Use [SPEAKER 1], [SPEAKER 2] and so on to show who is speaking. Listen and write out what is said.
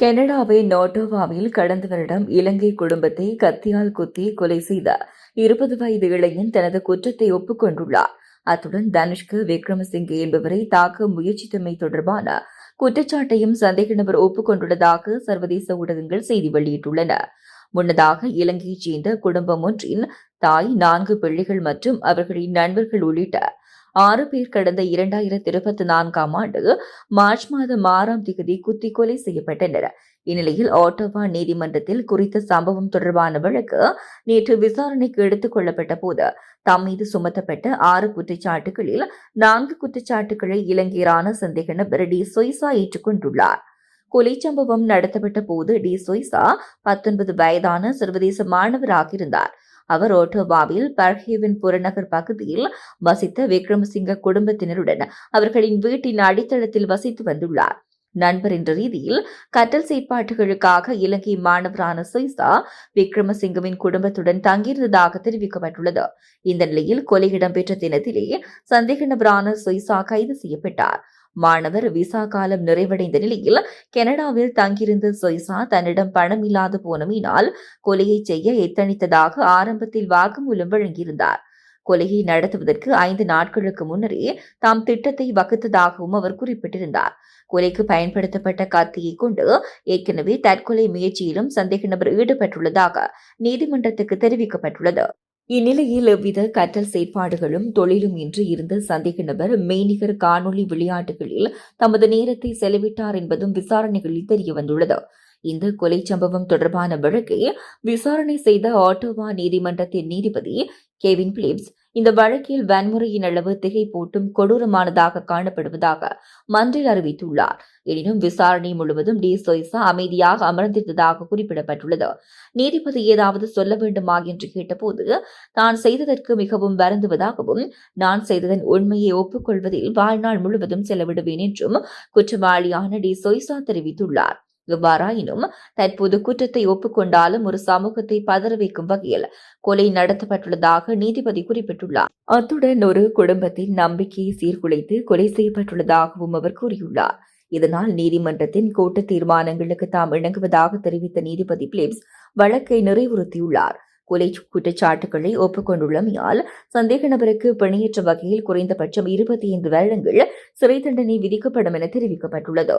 [SPEAKER 1] கனடாவின் நோட்டோவாவில் கடந்த வருடம் இலங்கை குடும்பத்தை கத்தியால் குத்தி கொலை செய்த இருபது வயது இளைஞன் தனது குற்றத்தை ஒப்புக்கொண்டுள்ளார். அத்துடன் தனுஷ்கு விக்ரமசிங்கே என்பவரை தாக்க முயற்சித்தமை தொடர்பான குற்றச்சாட்டையும் சந்தேக நபர் ஒப்புக்கொண்டுள்ளதாக சர்வதேச ஊடகங்கள் செய்தி வெளியிட்டுள்ளன. முன்னதாக இலங்கையைச் சேர்ந்த குடும்பம் ஒன்றின் தாய் நான்கு பிள்ளைகள் மற்றும் அவர்களின் நண்பர்கள் உள்ளிட்ட ஆறு பேர் கடந்த இரண்டாயிரத்தி இருபத்தி நான்காம் ஆண்டு மார்ச் மாதம் ஆறாம் தேதி குத்தி கொலை செய்யப்பட்டனர். இந்நிலையில் ஆட்டோவா நீதிமன்றத்தில் குறித்த சம்பவம் தொடர்பான வழக்கு நேற்று விசாரணைக்கு எடுத்துக் கொள்ளப்பட்ட போது தம் மீது சுமத்தப்பட்ட ஆறு குற்றச்சாட்டுகளில் நான்கு குற்றச்சாட்டுகளை இலங்கையரான சந்தேக நபர் டி சொய்சா ஏற்றுக்கொண்டுள்ளார் கொலை சம்பவம் நடத்தப்பட்ட போது டி சொய்சா பத்தொன்பது வயதான சர்வதேச மாணவராக இருந்தார். அவர் ஓட்டோவாவில் பர்ஹேவின் புறநகர் பகுதியில் வசித்த விக்ரமசிங்க குடும்பத்தினருடன் அவர்களின் வீட்டின் அடித்தளத்தில் வசித்து வந்துள்ளார். நண்பர் என்ற ரீதியில் கற்றல் செயற்பாட்டுகளுக்காக இலங்கை மாணவரான சொய்சா விக்ரமசிங்கவின் குடும்பத்துடன் தங்கியிருந்ததாக தெரிவிக்கப்பட்டுள்ளது. இந்த நிலையில் கொலை இடம்பெற்ற தினத்திலேயே சந்தேக நபரான சொய்சா கைது செய்யப்பட்டார். மாணவர் விசா காலம் நிறைவடைந்த நிலையில் கனடாவில் தங்கியிருந்த சொய்சா தன்னிடம் பணம் இல்லாது போனமையினால் கொலையை செய்ய எத்தனித்ததாக ஆரம்பத்தில் வாக்குமூலம் வழங்கியிருந்தார். கொலையை நடத்துவதற்கு ஐந்து நாட்களுக்கு முன்னரே தாம் திட்டத்தை வகுத்ததாகவும் அவர் குறிப்பிட்டிருந்தார். கொலைக்கு பயன்படுத்தப்பட்ட கத்தியை கொண்டு ஏற்கனவே தற்கொலை முயற்சியிலும் சந்தேக நபர் ஈடுபட்டுள்ளதாக நீதிமன்றத்துக்கு தெரிவிக்கப்பட்டுள்ளது. இந்நிலையில் எவ்வித கற்றல் செயற்பாடுகளும் தொழிலும் இன்றி இருந்த சந்தேக நபர் மெய்நிகர் காணொலி விளையாட்டுகளில் தமது நேரத்தை செலவிட்டார் என்பதும் விசாரணைகளில் தெரியவந்துள்ளது. இந்த கொலை சம்பவம் தொடர்பான வழக்கை விசாரணை செய்த ஆட்டோவா நீதிமன்றத்தின் நீதிபதி கெவின் பிலிப்ஸ் இந்த வழக்கில் வன்முறையின் அளவு திகைப்பூட்டும் கொடூரமானதாக காணப்படுவதாக மன்றில் அறிவித்துள்ளார். எனினும் விசாரணை முழுவதும் டி சொய்சா அமைதியாக அமர்ந்திருந்ததாக குறிப்பிடப்பட்டுள்ளது. நீதிபதி ஏதாவது சொல்ல வேண்டுமா என்று கேட்டபோது தான் செய்ததற்கு மிகவும் வருந்துவதாகவும் நான் செய்ததன் உண்மையை ஒப்புக்கொள்வதில் வாழ்நாள் முழுவதும் செலவிடுவேன் என்றும் குற்றவாளியான டி சொய்சா தெரிவித்துள்ளார். எவ்வாறாயினும் தற்போது குற்றத்தை ஒப்புக்கொண்டாலும் ஒரு சமூகத்தை பதற வைக்கும் வகையில் கொலை நடத்தப்பட்டுள்ளதாக நீதிபதி குறிப்பிட்டுள்ளார். அத்துடன் ஒரு குடும்பத்தின் நம்பிக்கையை சீர்குலைத்து கொலை செய்யப்பட்டுள்ளதாகவும் அவர் கூறியுள்ளார். இதனால் நீதிமன்றத்தின் கூட்டு தீர்மானங்களுக்கு தாம் இணங்குவதாக தெரிவித்த நீதிபதி பிலிப்ஸ் வழக்கை நிறைவுறுத்தியுள்ளார். கொலை குற்றச்சாட்டுகளை ஒப்புக்கொண்டுள்ளமையால் சந்தேக நபருக்கு பிணையற்ற வகையில் குறைந்தபட்சம் இருபத்தி ஐந்து வருடங்கள் சிறை தண்டனை விதிக்கப்படும் என தெரிவிக்கப்பட்டுள்ளது.